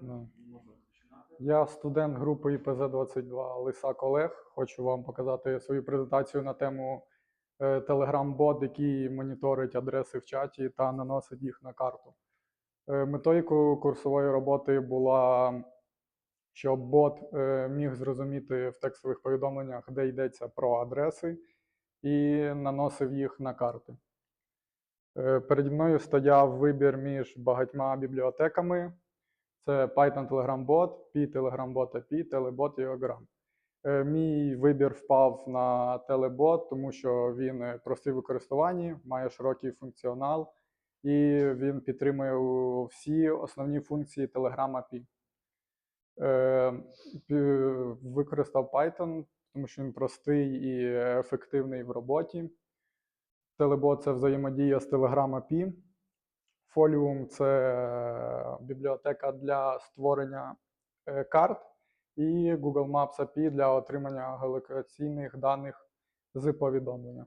Да. Я студент групи ІПЗ-22 Лисак Олег. Хочу вам показати свою презентацію на тему е, Telegram-бот, який моніторить адреси в чаті та наносить їх на карту. Е, Метою курсової роботи була, щоб бот е, міг зрозуміти в текстових повідомленнях, де йдеться про адреси, і наносив їх на карти. Переді мною стояв вибір між багатьма бібліотеками. Це Python Telegram Bot, P Telegram Bot API, Telebot і Ogram. Е, Мій вибір впав на Telebot, тому що він е, простий в використуванні, має широкий функціонал і він підтримує всі основні функції Telegram API. Е, Використав Python, тому що він простий і ефективний в роботі. Telebot – це взаємодія з Telegram API. Folium це бібліотека для створення е, карт, і Google Maps API для отримання геолокаційних даних з повідомлення.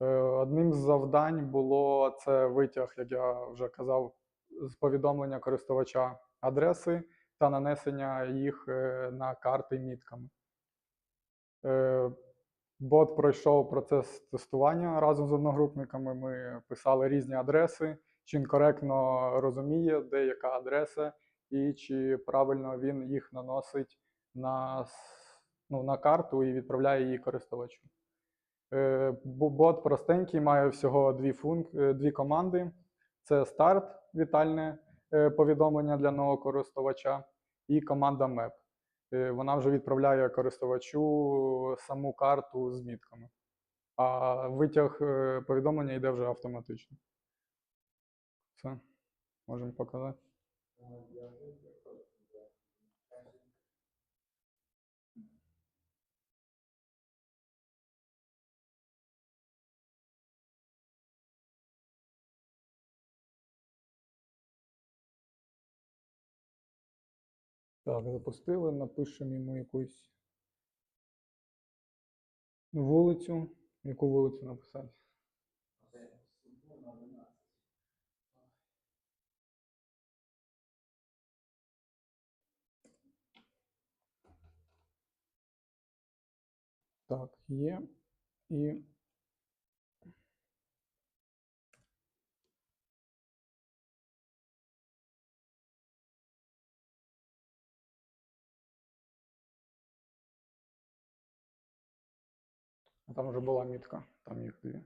Е, Одним з завдань було це витяг, як я вже казав, з повідомлення користувача адреси та нанесення їх е, на карти мітками. Е, Бот пройшов процес тестування разом з одногрупниками. Ми писали різні адреси, чи він коректно розуміє, де яка адреса, і чи правильно він їх наносить на, ну, на карту і відправляє її користувачу. Е, Бот простенький, має всього дві, функ... е, дві команди: це старт, вітальне е, повідомлення для нового користувача, і команда Map. Вона вже відправляє користувачу саму карту з мітками. А витяг повідомлення йде вже автоматично. Все, можемо показати. Так, запустили, напишемо йому якусь вулицю. Яку вулицю написати? Так, є. І А там вже була мітка, там їх дві.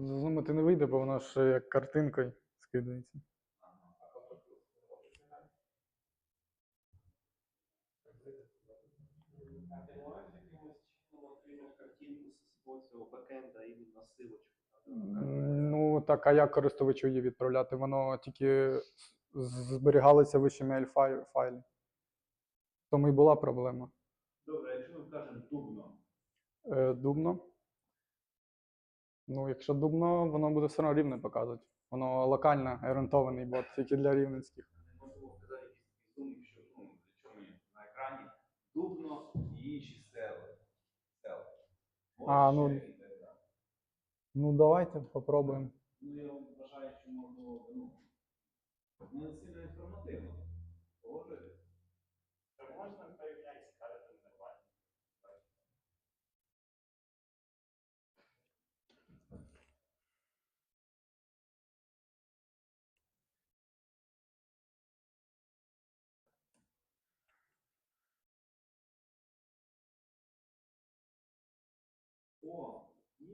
Зазумити не вийде, бо воно ж як картинкою скидається. А ти можеш якимось чином отримати картинку з цього бекенда і силочку? Ну, так, а як користувачу її відправляти? Воно тільки зберігалося в HTML файлі. Тому і була проблема. Добре, якщо ми кажемо дубно, Е, Дубно. Ну, якщо дубно, воно буде все одно рівне показувати. Воно локально орієнтований бот, тільки для рівненських. сказати що ну, на екрані дубно і інші. Села. А, ну. Ну, давайте попробуємо. Ну, я вважаю, що можливо, ну, не сильно інформативно. Погоджуєтесь? Так можна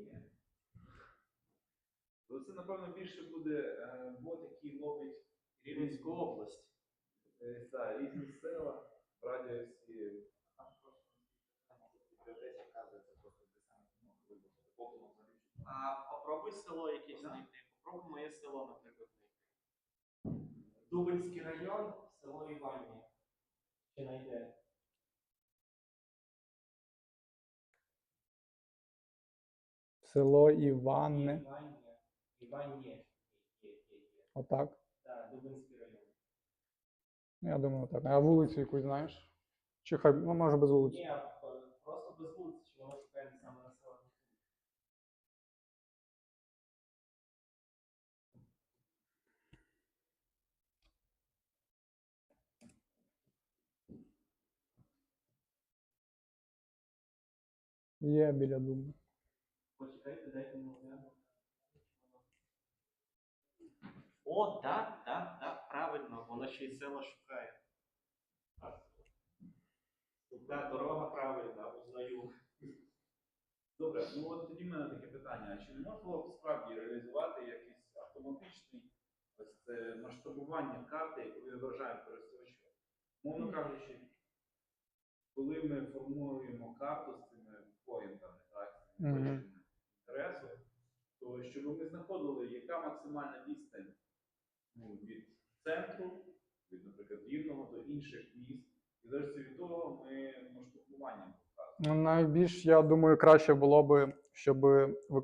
Є. Ну, Це, напевно, більше буде е, бот, який ловить Рівненську область. е, та, різні села в радіусі. А попробуй село якесь знайти. Попробуй моє село, наприклад, знайти. Дубинський район, село Іванія. Чи знайде? Село Іванне. Іванне. Отак. Так, Дубинський район. Я думаю, так. А вулицю якусь знаєш? Чи хай, ну може без вулиці? Ні, просто без вулиці, чи воно шукає саме населення. Є біля думи. О, так, так, так, правильно, воно ще й села шукає. Так, дорога правильна, узнаю. Добре, ну от тоді в мене таке питання. А чи не можна було б справді реалізувати якийсь автоматичний ось це масштабування карти, яку відображаємо користувачу? Мовно кажучи, коли ми формуємо карту з цими поінтами, так, з цими Мгм. то щоб ми знаходили, яка максимальна відстань ну, від центру, від, наприклад, рівного до інших міст. І залежності від того ми. Ну, Найбільш, я думаю, краще було би, щоб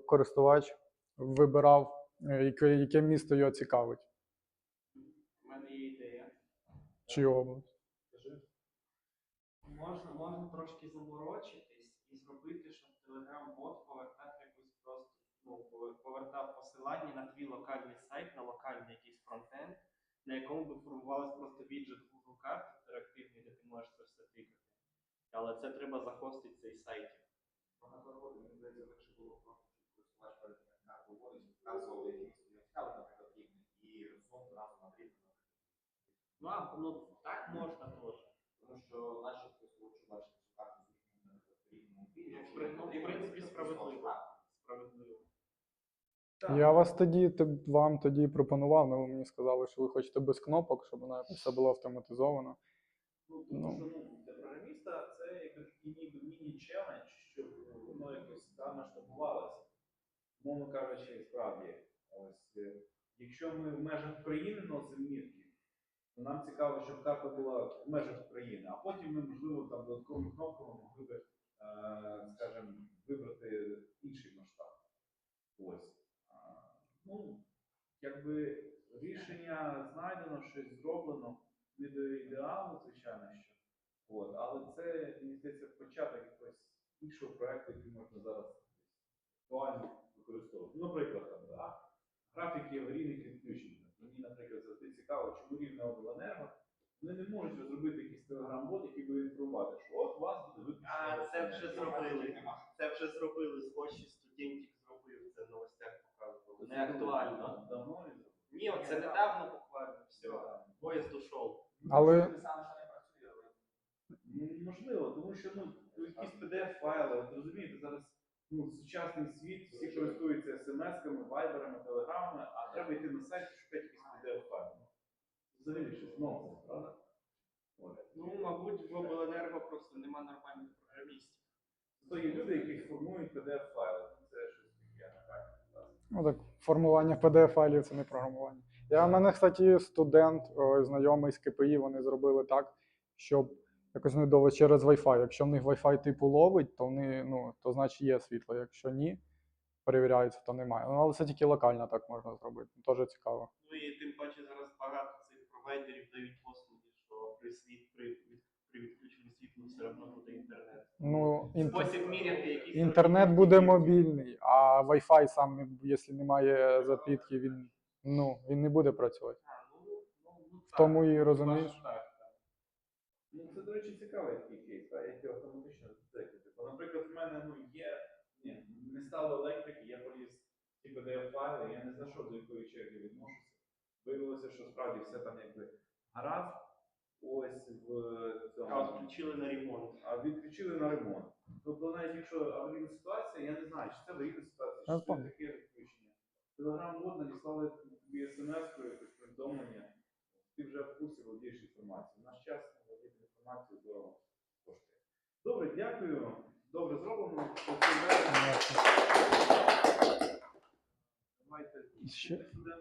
користувач вибирав, е, яке, яке місто його цікавить, У мене є ідея. чи область. Можна, можна трошки заморочитись і зробити, щоб Telegram-бот повертав якусь просто, ну, повертав посилання на твій локальний сайт, на локальний якийсь фронтенд, на якому би формувалось просто віджит Google карт інтерактивний, де ти можеш це все тикати. Але це треба захостити цей сайт. Багато роботи, мені здається, легше було просто, щоб користувач перед як карту вказував, які місця наприклад, рівне, і на рівне. Ну, а, ну так можна теж. Тому що наші користувачі бачать цю карту з рівнем, наприклад, в рівному полі. Ну, якщо в при- їм ну, в потрібно, принципі, то справедливо. користувач Справедливо. Я вас тоді вам тоді пропонував, але ви мені сказали, що ви хочете без кнопок, щоб якось все було автоматизовано. Ну, тому Ну. що ну, для програміста це такий ніби міні-челендж, щоб воно якось там масштабувалося. Мовно кажучи, справді, ось е, якщо ми в межах країни носимо мітки, то нам цікаво, щоб карта була в межах країни, а потім ми, можливо, там додатковими кнопками могли би, е, скажімо, вибрати інший масштаб. Ось. Ну, якби рішення знайдено, щось зроблено не до ідеалу, звичайно, що. От, але це, мені здається, початок якогось іншого проекту, який можна зараз актуально використовувати. Ну, Наприклад, там, да, графіки аварійних відключень. Мені, наприклад, завжди цікаво, чому рівне обленерго вони не можуть розробити якийсь телеграм-бот, який буде інформувати, що от вас буде виключено. А, це вже зробили. Це вже зробили з Оші Не актуально. Давно. Ні, це недавно буквально. Все, поїзд ушов. Але- що Ну, Можливо, тому що ну, якісь PDF-файли, от розумієте, зараз ну, сучасний світ, всі користуються смс-ками, вайберами, телеграмами, а треба йти на сайт і шукати якісь PDF-файли. Взагалі щось нонсенс, правда? От. Ну, мабуть, в обленерго просто нема нормальних програмістів. То є люди, які формують PDF-файли. Це щось таке, так. Ну так, формування PDF-файлів це не програмування. Я в мене, кстати, студент, знайомий з КПІ, вони зробили так, щоб якось не довго через Wi-Fi. Якщо в них Wi-Fi типу ловить, то вони, ну, то значить є світло. Якщо ні, перевіряється, то немає. Ну, але це тільки локально так можна зробити. Теж цікаво. Ну і тим паче зараз багато цих провайдерів дають послуги, що при світ, при, при відключенні світла все одно. Ну, Спосіб міряти якісь. інтернет буде мобільний, а Wi-Fi сам, не- якщо немає запітки, він, ну, він не буде працювати. А, ну, ну, ну, В так. тому і розумієш. Так, так. Ну, це, до речі, цікавий такий кейс, так, як його автоматично детектити. Бо, наприклад, в мене ну, є, ні, не стало електрики, я поліз ці PDF-файли, я не знайшов, до якої черги відношуся. Виявилося, що справді все там якби гаразд. Ось в А цьому. от включили на ремонт. А відключили на ремонт. Тобто, навіть якщо аварійна ситуація, я не знаю, чи це аварійна ситуація, чи це таке відключення. Телеграм бот надіслали тобі смс-кою, якось повідомлення. Ти вже в курсі володієш інформацією. Наш час володіти інформацією дорого коштує. Добре, дякую. Добре зроблено. Давайте Ще? сюди.